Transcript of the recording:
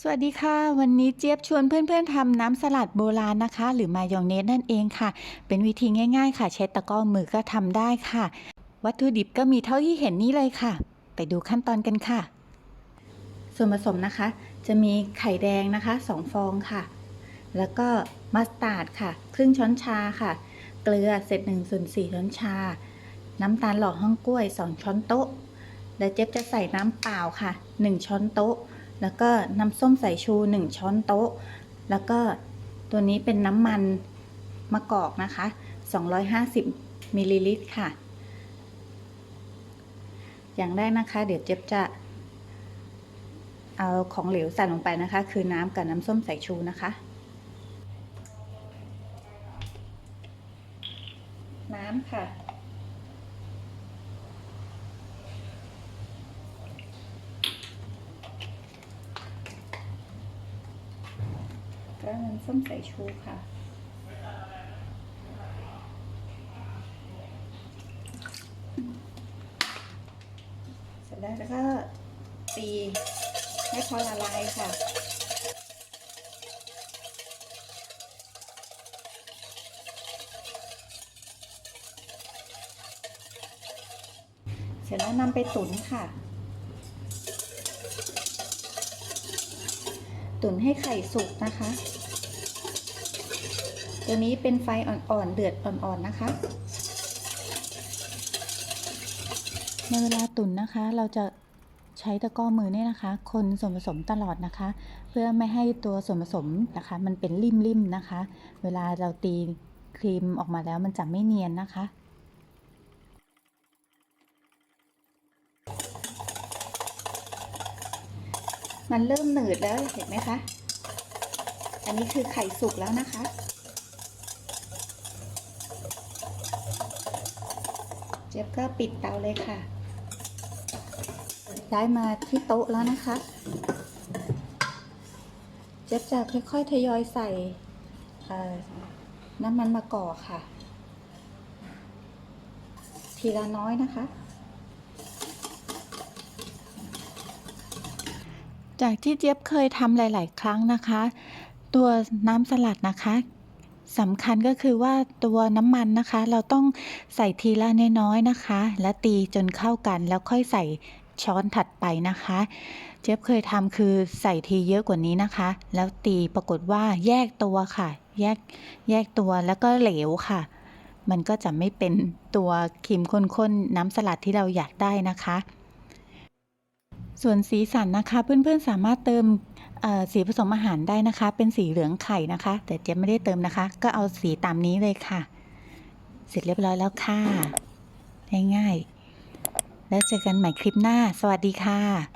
สวัสดีค่ะ วันนี้เจี๊ยบชวนเพื่อนๆทำน้ำสลัดโบราณนะคะ หรือมายองเนสนั่นเองค่ะ เป็นวิธีง่าย ๆ ค่ะใช้ตะกร้อมือก็ทำได้ค่ะ วัตถุดิบก็มีเท่าที่เห็นนี่เลยค่ะ ไปดูขั้นตอนกันค่ะ ส่วนผสมนะคะ จะมีไข่แดงนะคะ 2 ฟองค่ะ แล้วก็มัสตาร์ดค่ะ ครึ่งช้อนชาค่ะ เกลือเศษ1ส่วน4ช้อนชา น้ำตาลหล่อห้องกล้วย 2 ช้อนโต๊ะ แล้วเจ๊ยบจะใส่น้ำเปล่าค่ะ 1 ช้อนโต๊ะ แล้วก็น้ำส้มสายชู 1 ช้อนโต๊ะ แล้วก็ตัวนี้เป็นน้ำมันมะกอกนะคะ 250มิลลิลิตรค่ะ อย่างแรกนะคะ เดี๋ยวเจ๊บจะเอาของเหลวใส่ลงไปนะคะ คือน้ำกับน้ำส้มสายชูนะคะ น้ำค่ะ ก็น้ำส้มสายชูค่ะเสร็จแล้วแล้วก็ตีให้พอละลายค่ะเสร็จแล้วนำไปตุ๋นค่ะ ตุ๋นให้ไข่สุกนะคะ ตัวนี้เป็นไฟอ่อนๆ เดือดอ่อนๆนะคะในเวลาตุ๋นนะคะเราจะใช้ตะกร้อมือเนี่ยนะคะ คนส่วนผสมตลอดนะคะ เพื่อไม่ให้ตัวส่วนผสมนะคะ มันเป็นริมๆนะคะ เวลาเราตีครีมออกมาแล้วมันจะไม่เนียนนะคะ มันเริ่มหนืดแล้วเห็นไหมคะ อันนี้คือไข่สุกแล้วนะคะ เจี๊ยบก็ปิดเตาเลยค่ะ ได้มาที่โต๊ะแล้วนะคะ เจี๊ยบจะค่อยๆทยอยใส่น้ำมันมะกอกค่ะ ทีละน้อยนะคะ จากที่เจี๊ยบเคยทำหลาย ๆ ครั้งนะคะ ตัวน้ำสลัดนะคะสำคัญก็คือว่าตัวน้ำมันนะคะ เราต้องใส่ทีละน้อยๆนะคะ และตีจนเข้ากันแล้วค่อยใส่ช้อนถัดไปนะคะ เจี๊ยบเคยทำคือใส่ทีเยอะกว่านี้นะคะ แล้วตีปรากฏว่าแยกตัวค่ะ แยกแยกตัวแล้วก็เหลวค่ะ มันก็จะไม่เป็นตัวครีมข้นๆน้ำสลัดที่เราอยากได้นะคะ ส่วนสีสันนะคะเพื่อนๆสามารถเติมสีผสมอาหารได้นะคะ เป็นสีเหลืองไข่นะคะ แต่เจ๊ไม่ได้เติมนะคะ ก็เอาสีตามนี้เลยค่ะ เสร็จเรียบร้อยแล้วค่ะง่ายๆแล้วเจอกันใหม่คลิปหน้า สวัสดีค่ะ